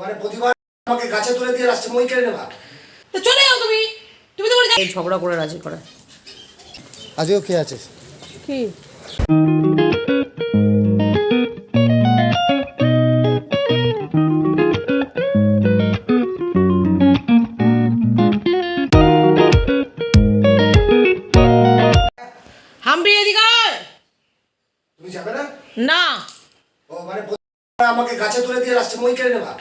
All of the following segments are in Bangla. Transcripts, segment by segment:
মানে প্রতিবার আমাকে গাছে তুলে দিয়ে লাস্টে মই কেড়ে নেবা। তো চলে যাও তুমি। তুমি তো বলে এই ঝগড়া করে রাজি করে। আজকেও কে আছে? কি? হাম্বি এদিকে তুমি যাবে না? না। ও মানে আমাকে গাছে তুলে দিয়ে লাস্টে মই কেড়ে নেবা।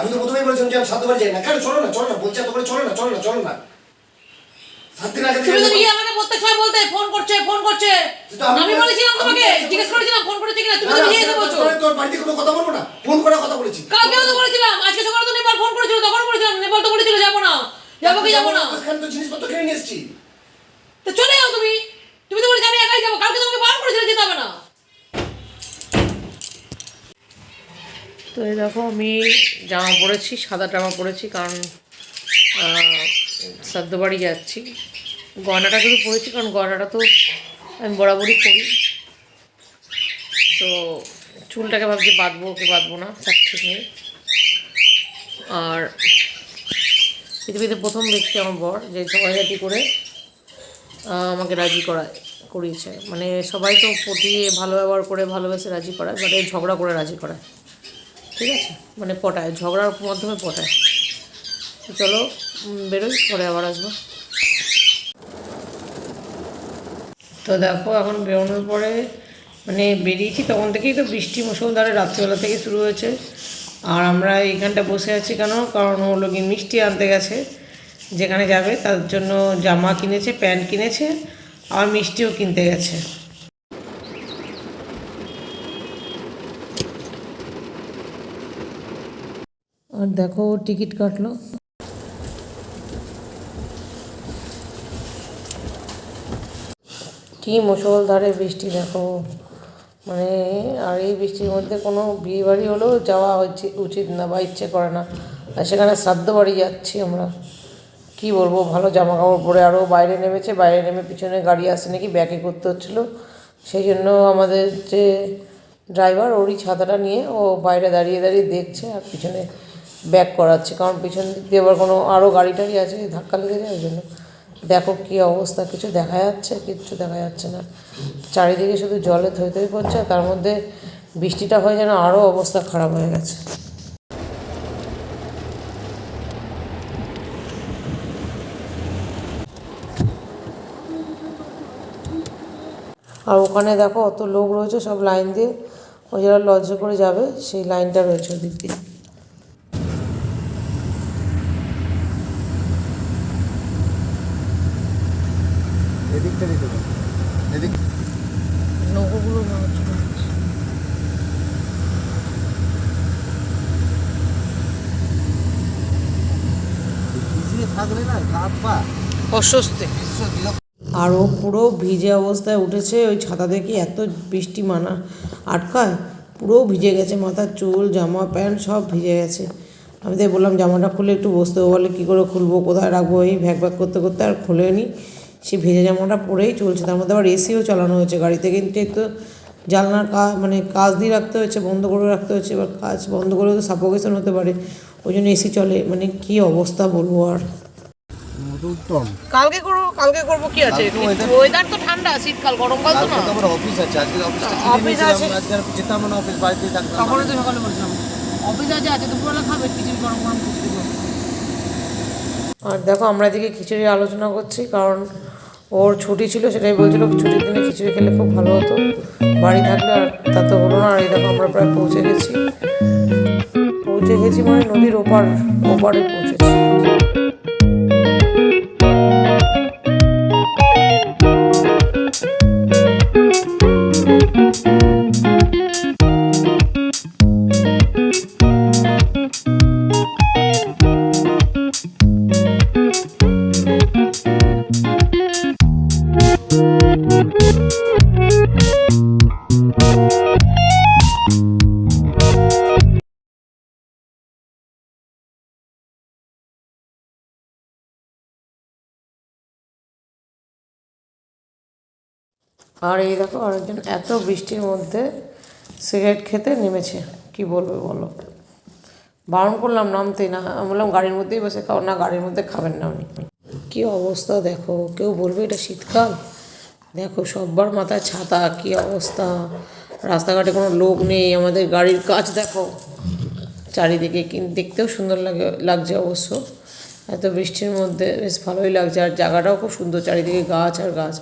আমি তো প্রথমেই বলেছিলাম যে আমি সাতবার যাই না। কেন? চলো না চলো না বলছি এত করে চলো না চলো না চলো না। সাত দিন আগে তুমি তো গিয়ে আমাকে প্রত্যেক সময় বলতে ফোন করছে ফোন করছে। আমি- আমি বলেছিলাম তোমাকে জিজ্ঞেস করেছিলাম ফোন করেছে কিনা তুমি তো না, এসে বলছো। তোর- তোর বাড়িতে কোনো কথা বলব না। ফোন করে কথা বলেছি। কালকেও তো বলেছিলাম আজকে সকালে তো নেপাল ফোন করেছিল তখন বলেছিলাম নেপাল তো বলেছিল যাব না যাব কি যাব না। ওখানে তো জিনিসপত্র কিনে নিয়ে এসেছি তো চলে যাও তুমি। তুমি তো বলেছি আমি একাই যাব কালকে তোমাকে বারণ করেছিল যেতে হবে না। তো এই দেখো আমি জামা পরেছি, সাদা জামা পরেছি কারণ সাদ্য বাড়ি যাচ্ছি। গয়নাটা কিন্তু পরেছি কারণ গয়নাটা তো আমি বরাবরই করি তো চুলটাকে ভাবছি বাঁধবো কি বাঁধবো না, তার ঠিক নেই। আর পৃথিবীতে প্রথম ব্যক্তি আমার বর, যে ঝগড়াঝাটি করে আমাকে রাজি করায় করিয়েছে। মানে সবাই তো পটিয়ে ভালো ব্যবহার করে ভালোবেসে রাজি করায়, বাট এই ঝগড়া করে রাজি করায়। ঠিক আছে? মানে পটায়, ঝগড়ার মাধ্যমে পটায়। চলো বেরোই, পরে আবার আসব। তো দেখো, এখন বেরোনোর পরে মানে বেরিয়েছি, তখন থেকেই তো বৃষ্টি মুসলধারে রাত্রিবেলা থেকে শুরু হয়েছে। আর আমরা এইখানটা বসে আছি কেন? কারণ হলো কি মিষ্টি আনতে গেছে। যেখানে যাবে, তার জন্য জামা কিনেছে, প্যান্ট কিনেছে আর মিষ্টিও কিনতে গেছে। আর দেখো টিকিট কাটলো। কি মুসলধারে বৃষ্টি দেখো। মানে আর এই বৃষ্টির মধ্যে কোনো বিয়ে বাড়ি হলেও যাওয়া হচ্ছে, উচিত না বা ইচ্ছে করে না। আর সেখানে শ্রাদ্ধ বাড়ি যাচ্ছি আমরা। কি বলব, ভালো জামা কাপড় পরে আরও বাইরে নেমেছে, বাইরে নেমে পিছনে গাড়ি আসছে নাকি ব্যাকে করতে হচ্ছিল। সেই জন্য আমাদের যে ড্রাইভার ওরই ছাতাটা নিয়ে ও বাইরে দাঁড়িয়ে দাঁড়িয়ে দেখছে আর পিছনে ব্যাক করাচ্ছে। কারণ পিছন দিক দিয়ে আবার কোনো আরও গাড়ি টাড়ি আছে ধাক্কা লেগে যায় ওই জন্য। দেখো কী অবস্থা, কিছু দেখা যাচ্ছে, কিচ্ছু দেখা যাচ্ছে না। চারিদিকে শুধু জলে থই থই আর তার মধ্যে বৃষ্টিটা হয়ে যেন আরও অবস্থা খারাপ হয়ে গেছে। আর ওখানে দেখো অত লোক রয়েছে সব লাইন দিয়ে, ওই যারা লজে করে যাবে, সেই লাইনটা রয়েছে ওদিক দিয়ে এদিকটা দিতে এদিক থাকলে না হাত পা অস্বস্তি। আর ও পুরো ভিজে অবস্থায় উঠেছে ওই ছাতা দেখি এত বৃষ্টি মানা আটকায় পুরো ভিজে গেছে মাথার চুল জামা প্যান্ট সব ভিজে গেছে। আমি তাই বললাম জামাটা খুলে একটু বসতে হবে বলে কী করে খুলবো কোথায় রাখব এই ভ্যাক ভ্যাক করতে করতে আর খুলে নি সেই ভেজে জামাটা পরেই চলছে। তার মধ্যে আবার এসিও চালানো হয়েছে গাড়িতে। কিন্তু তো জানলার কা মানে কাজ দিয়ে রাখতে হয়েছে বন্ধ করে রাখতে হচ্ছে এবার কাজ বন্ধ করে তো সাফোকেশন হতে পারে। ওই জন্য এসি চলে। মানে কি অবস্থা বলব আর? কালকে করব কালকে করব কি আছে? ওয়েদার তো ঠান্ডা শীতকাল গরমকাল তো না? আমার অফিস আছে। আজকে অফিসটা অফিস আছে। আজকে আর যেতাম না অফিস বাড়িতেই থাকতাম তখনই তো সকালে বলছিলাম। অফিস আছে আছে দুপুরবেলা খাবে খিচুড়ি গরম গরম খিচুড়ি। আর দেখো আমরা এদিকে খিচুড়ি আলোচনা করছি কারণ ওর ছুটি ছিল, সেটাই বলছিল ছুটির দিনে খিচুড়ি খেলে খুব ভালো হতো। বাড়ি থাকলে আর তা তো হলো না, আর এই দেখো আমরা প্রায় পৌঁছে গেছি। পৌঁছে গেছি মানে নদীর ওপার, ওপারে পৌঁছেছি। আর এই দেখো আরেকজন এত বৃষ্টির মধ্যে সিগারেট খেতে নেমেছে। কি বলবে বলো? বারণ করলাম নামতে না, আমি বললাম গাড়ির মধ্যেই বসে খাও। না, গাড়ির মধ্যে খাবেন না উনি। কী অবস্থা দেখো, কেউ বলবে এটা শীতকাল? দেখো সব্বার মাথায় ছাতা, কী অবস্থা? রাস্তাঘাটে কোনো লোক নেই, আমাদের গাড়ির কাজ দেখো। চারিদিকে কিন্তু দেখতেও সুন্দর লাগে, লাগছে অবশ্য। এত বৃষ্টির মধ্যে বেশ ভালোই লাগছে, আর জায়গাটাও খুব সুন্দর, চারিদিকে গাছ আর গাছ।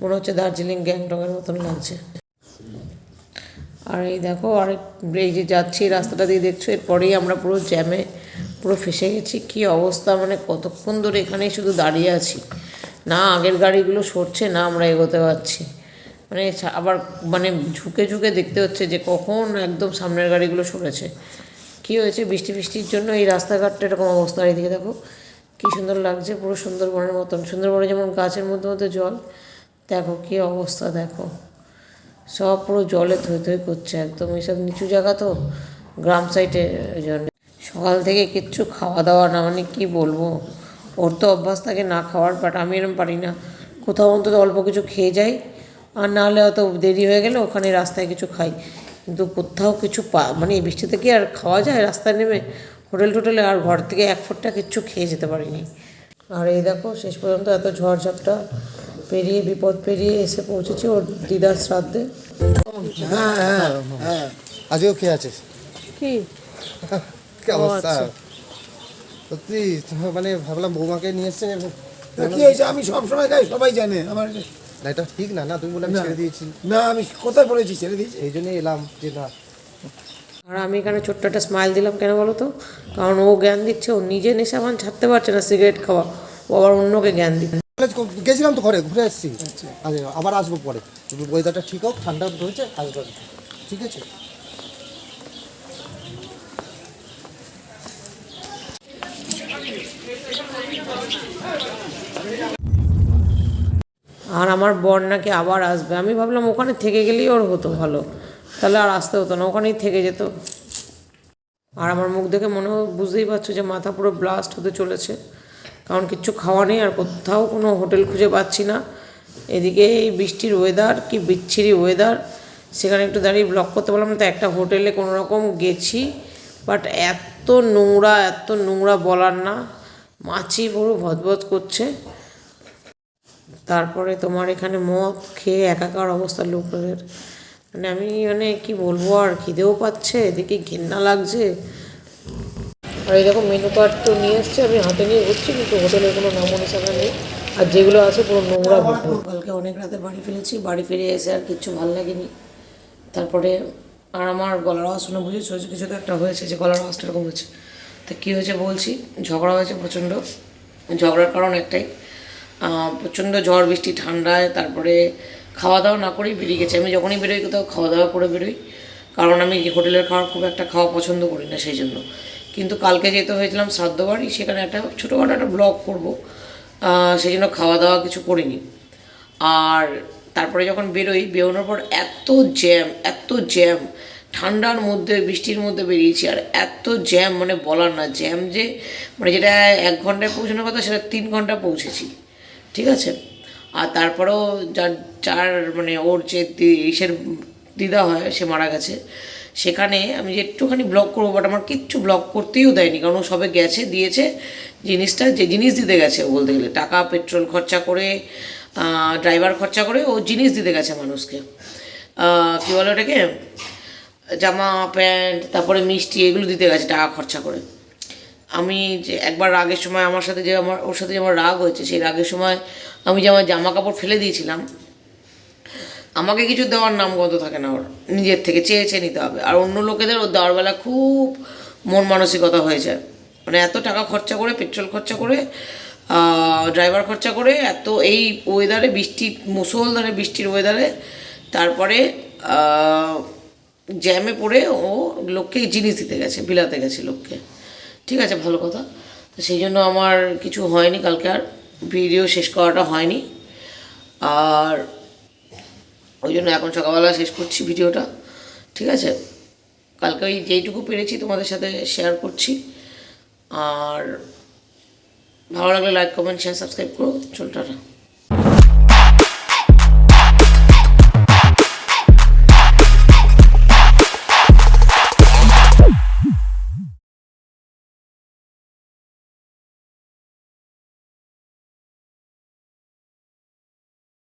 মনে হচ্ছে দার্জিলিং, গ্যাংটকের মতন লাগছে। আর এই দেখো, আরেক এই যে যাচ্ছি, রাস্তাটা দিয়ে দেখছ, এরপরেই আমরা পুরো জ্যামে পুরো ফেসে গেছি। কি অবস্থা মানে কতক্ষণ ধরে এখানেই শুধু দাঁড়িয়ে আছি? না, আগের গাড়িগুলো সরছে, না আমরা এগোতে পারছি। মানে আবার মানে ঝুঁকে ঝুঁকে দেখতে হচ্ছে যে কখন একদম সামনের গাড়িগুলো সরেছে। কি হয়েছে, বৃষ্টি বৃষ্টির জন্য এই রাস্তাঘাটটা এরকম অবস্থা। এদিকে দেখো, কি সুন্দর লাগছে, পুরো সুন্দরবনের মতন। সুন্দরবনে যেমন গাছের মধ্যে মধ্যে জল দেখো কি অবস্থা দেখো। সব পুরো জলে থই থই করছে একদম। এইসব নিচু জায়গা তো গ্রাম সাইডে ওই জন্য। সকাল থেকে কিচ্ছু খাওয়া দাওয়া না মানে কী বলব? ওর তো অভ্যাস থাকে না খাওয়ার বাট আমি এরম পারি না। কোথাও অন্তত অল্প কিছু খেয়ে যাই, আর নাহলে হয়তো দেরি হয়ে গেলে ওখানে রাস্তায় কিছু খাই। কিন্তু কোথাও কিছু পা মানে এই বৃষ্টিতে কি আর খাওয়া যায়? রাস্তায় নেমে হোটেল টোটেলে আর ঘর থেকে এক ফুটটা কিচ্ছু খেয়ে যেতে পারিনি। আর এই দেখো, শেষ পর্যন্ত এত ঝড়ঝাপটা। পেরিয়ে বিপদ পেরিয়ে এসে পৌঁছেছি ওর দিদার শ্রাদ্ধে। হ্যাঁ হ্যাঁ হ্যাঁ আজকেও খেয়ে আছে কি? কি অবস্থা? আচ্ছা। সত্যি মানে ভাবলাম বৌমাকে নিয়ে এসছে কি হয়েছে? আমি সব সময় গাই সবাই জানে। আমার না এটা ঠিক না। না তুমি বলে আমি ছেড়ে দিয়েছি। না আমি কোথায় পড়েছি? ছেড়ে দিয়েছি। এই জন্যই এলাম যে না। আর আমি এখানে ছোট্ট একটা স্মাইল দিলাম কেন বলো তো? কারণ ও জ্ঞান দিচ্ছে ও নিজে নেশা ভান ছাড়তে পারছে না সিগারেট খাওয়া। ও আবার অন্যকে জ্ঞান দিচ্ছে। গেছিলাম তো ঘরে, ঘুরে এসেছি। আচ্ছা আবার আসব পরে। ওয়েদারটা ঠিক হোক, ঠান্ডা রয়েছে, আসব। ঠিক আছে? আর আমার বর নাকি আবার আসবে। আমি ভাবলাম ওখানে থেকে গেলেই ওর হতো ভালো। তাহলে আর আসতে হতো না, ওখানেই থেকে যেত। আর আমার মুখ দেখে মনে বুঝতেই পারছ যে মাথা পুরো ব্লাস্ট হতে চলেছে। কারণ কিচ্ছু খাওয়া নেই আর কোথাও কোনো হোটেল খুঁজে পাচ্ছি না। এদিকে এই বৃষ্টির ওয়েদার কি বিচ্ছিরি ওয়েদার সেখানে একটু দাঁড়িয়ে ব্লক করতে পারলাম তো একটা হোটেলে কোনো রকম গেছি। বাট এত নোংরা এত নোংরা বলার না। মাছি পুরো ভজভজ করছে। তারপরে তোমার এখানে মদ খেয়ে একাকার অবস্থা লোকের মানে আমি মানে কি বলব আর খিদেও পাচ্ছে, এদিকে ঘেন্না লাগছে। আর এই দেখো মেনু কার্ড তো নিয়ে এসছে আমি হাতে নিয়ে ঘুরছি কিন্তু হোটেলের কোনো নামও নিশানা নেই। আর যেগুলো আছে পুরো নোংরা কালকে অনেক রাতে বাড়ি ফিরেছি বাড়ি ফিরে এসে আর কিচ্ছু ভালো লাগেনি। তারপরে আর আমার গলার আওয়াজ শুনে বুঝেছ যে কিছু তো একটা হয়েছে যে গলার আওয়াজটা এরকম হয়েছে। তা কী হয়েছে বলছি ঝগড়া হয়েছে প্রচণ্ড। ঝগড়ার কারণ একটাই। প্রচণ্ড ঝড় বৃষ্টি ঠান্ডায় তারপরে খাওয়া দাওয়া না করেই বেরিয়ে গেছে। আমি যখনই বেরোই কোথাও খাওয়া দাওয়া করে বেরোই। কারণ আমি হোটেলের খাওয়ার খুব একটা খাওয়া পছন্দ করি না সেই জন্য। কিন্তু কালকে যেতে হয়েছিলাম শ্রাদ্ধ বাড়ি সেখানে একটা ছোটোখাটো একটা ব্লগ করব। সেই জন্য খাওয়া দাওয়া কিছু করিনি। আর তারপরে যখন বেরোই, বেরোনোর পর এত জ্যাম এত জ্যাম ঠান্ডার মধ্যে, বৃষ্টির মধ্যে বেরিয়েছি আর এত জ্যাম মানে বলার না জ্যাম যে মানে যেটা এক ঘন্টায় পৌঁছানোর কথা, সেটা তিন ঘণ্টা পৌঁছেছি, ঠিক আছে? আর তারপরেও যার যার মানে ওর যে ইসের দিদা হয়, সে মারা গেছে। সেখানে আমি যে একটুখানি ব্লক করব বাট আমার কিচ্ছু ব্লক করতেও দেয়নি, কারণ ও সবে গেছে, দিয়েছে জিনিসটা, যে জিনিস দিতে গেছে ও বলতে গেলে। টাকা পেট্রোল খরচা করে ড্রাইভার খরচা করে ও জিনিস দিতে গেছে মানুষকে। কী বলে ওটাকে? জামা, প্যান্ট, তারপরে মিষ্টি, এগুলো দিতে গেছে টাকা খরচা করে। আমি যে একবার রাগের সময় আমার সাথে যে আমার, ওর সাথে যে আমার রাগ হয়েছে, সেই রাগের সময় আমি যে আমার জামা কাপড় ফেলে দিয়েছিলাম আমাকে কিছু দেওয়ার নামগন্ধ থাকে না ওর। নিজের থেকে চেয়ে চেয়ে নিতে হবে। আর অন্য লোকেদের ওর দেওয়ার বেলা খুব মন মানসিকতা হয়ে যায়। মানে এত টাকা খরচা করে, পেট্রোল খরচা করে ড্রাইভার খরচা করে, এত এই ওয়েদারে বৃষ্টি, মুসলধারে বৃষ্টির ওয়েদারে তারপরে জ্যামে পড়ে ও লোককে জিনিস দিতে গেছে, বিলাতে গেছে লোককে। ঠিক আছে, ভালো কথা। তো সেই জন্য আমার কিছু হয়নি কালকে আর। ভিডিও শেষ করাটা হয়নি। আর ওই জন্য এখন সকালবেলা শেষ করছি ভিডিওটা, ঠিক আছে? কালকে ওই যেইটুকু পেরেছি তোমাদের সাথে শেয়ার করছি। আর ভালো লাগলে লাইক কমেন্ট শেয়ার সাবস্ক্রাইব করো চলটাটা